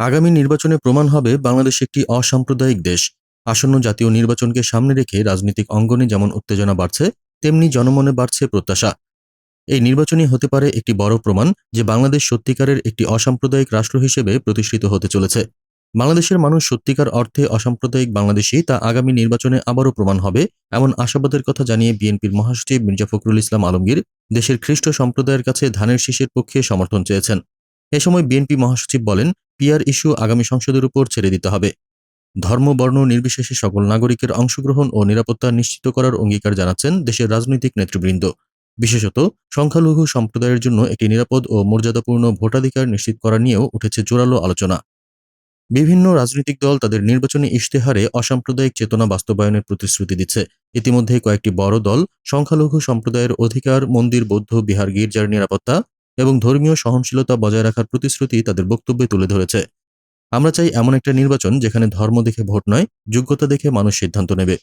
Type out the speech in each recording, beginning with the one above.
আগামী নির্বাচনে প্রমাণ হবে বাংলাদেশ একটি অসাম্প্রদায়িক দেশ। আসন্ন জাতীয় নির্বাচনকে সামনে রেখে রাজনৈতিক অঙ্গনে যেমন উত্তেজনা বাড়ছে, তেমনি জনমনে বাড়ছে প্রত্যাশা। এই নির্বাচনই হতে পারে একটি বড় প্রমাণ যে বাংলাদেশ সত্যিকারের একটি অসাম্প্রদায়িক রাষ্ট্র হিসেবে প্রতিষ্ঠিত হতে চলেছে। বাংলাদেশের মানুষ সত্যিকার অর্থে অসাম্প্রদায়িক বাংলাদেশী, তা আগামী নির্বাচনে আবারও প্রমাণ হবে, এমন আশাবাদের কথা জানিয়ে বিএনপির মহাসচিব মির্জা ফখরুল ইসলাম আলমগীর দেশের খ্রিস্ট সম্প্রদায়ের কাছে ধানের শীষের পক্ষে সমর্থন চেয়েছেন। এ সময় বিএনপি মহাসচিব বলেন পিআর ইস্যু আগামী সংসদের উপর ছেড়ে দিতে হবে। ধর্ম, বর্ণ নির্বিশেষে সকল নাগরিকের অংশগ্রহণ ও নিরাপত্তা নিশ্চিত করার অঙ্গীকার জানাচ্ছেন দেশের রাজনৈতিক নেতৃবৃন্দ। বিশেষত, সংখ্যালঘু সম্প্রদায়ের জন্য একটি নিরাপদ ও মর্যাদাপূর্ণ ভোটাধিকার নিশ্চিত করা নিয়েও উঠেছে জোরালো আলোচনা। বিভিন্ন রাজনৈতিক দল তাদের নির্বাচনী ইশতেহারে অসাম্প্রদায়িক চেতনা বাস্তবায়নের প্রতিশ্রুতি দিচ্ছে। ইতিমধ্যে কয়েকটি বড় দল সংখ্যালঘু সম্প্রদায়ের অধিকার, মন্দির, বৌদ্ধ, বিহার, গির্জার নিরাপত্তা এবং ধর্মীয় সহনশীলতা বজায় রাখার প্রতিশ্রুতি তাদের বক্তব্যে তুলে ধরেছে। আমরা চাই এমন একটা নির্বাচন যেখানে ধর্ম দেখে ভোট নয়, যোগ্যতা দেখে মানুষ সিদ্ধান্ত নেবে।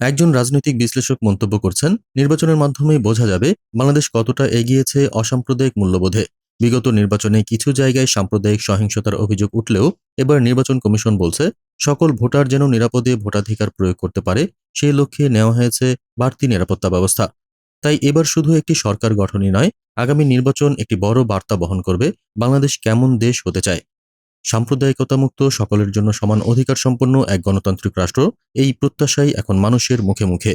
একজন রাজনৈতিক বিশ্লেষক মন্তব্য করছেন, নির্বাচনের মাধ্যমেই বোঝা যাবে বাংলাদেশ কতটা এগিয়েছে অসাম্প্রদায়িক মূল্যবোধে। বিগত নির্বাচনে কিছু জায়গায় সাম্প্রদায়িক সহিংসতার অভিযোগ উঠলেও এবার নির্বাচন কমিশন বলছে, সকল ভোটার যেন নিরাপদে ভোটাধিকার প্রয়োগ করতে পারে, সেই লক্ষ্যে নেওয়া হয়েছে বাড়তি নিরাপত্তা ব্যবস্থা। তাই এবার শুধু একটি সরকার গঠনই নয়, আগামী নির্বাচন একটি বড় বার্তা বহন করবে বাংলাদেশ কেমন দেশ হতে চায়। সাম্প্রদায়িকতামুক্ত, সকলের জন্য সমান অধিকার সম্পন্ন এক গণতান্ত্রিক রাষ্ট্র, এই প্রত্যাশাই এখন মানুষের মুখে মুখে।